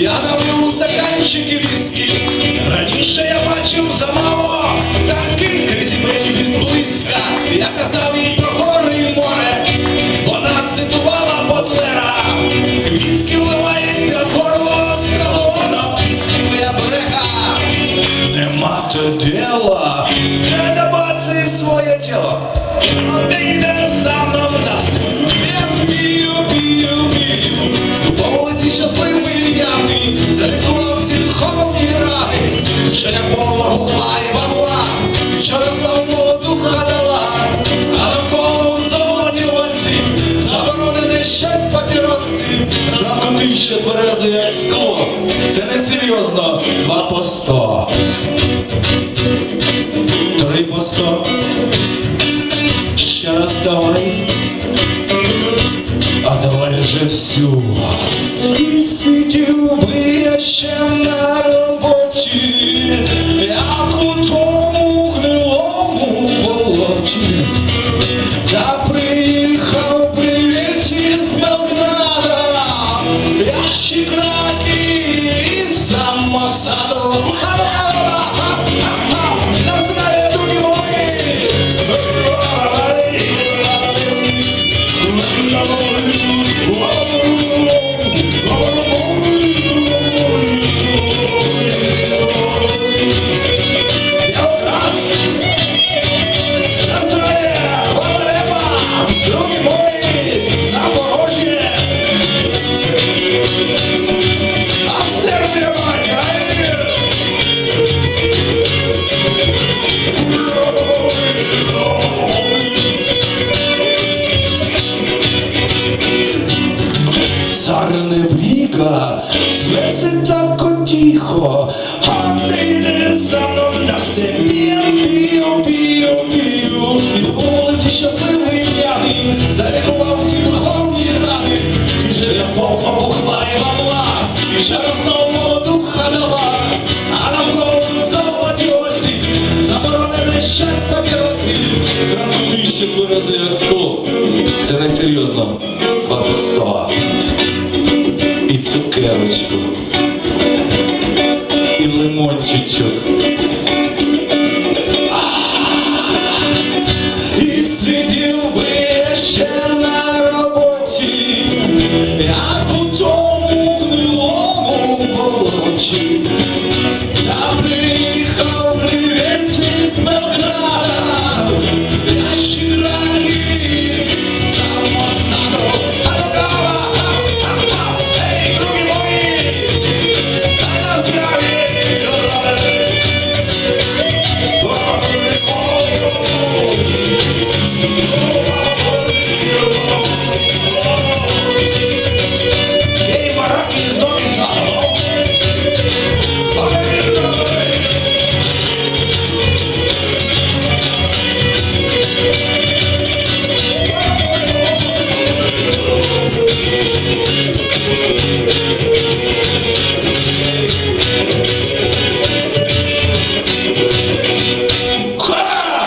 Я налив у стаканчики віскі. Раніше я бачив замало таких резьбенів зблизька. Я казав їй про гори і море. Вона цитувала Бодлера. Віскі вливається в горло віскі моя бреха. Нема то дела, не добаться своє тіло. Не йде за мною рани. Що я повна бухла і бабла, вчора знов молоду дала. А навколо в золоті осі, заборонене щось папіроси. Зранку ти ще тверезий, як скло. Це не серйозно, два по сто. Три по сто. Ще раз давай. А давай же всю. І сидів би я ще на роботі, болоті. Та приїхав привіт з Белграда, я ще краки із Svese tako tiho, a ne ide za mnom da se pijem, piju, piju, piju. I щасливий п'яний, залікував всі духовні рани. І я повно і і ще раз молоду дала. А навколо золоті осі, заборонене щастя папіросі. Зранку ти ще Yeah, it's true.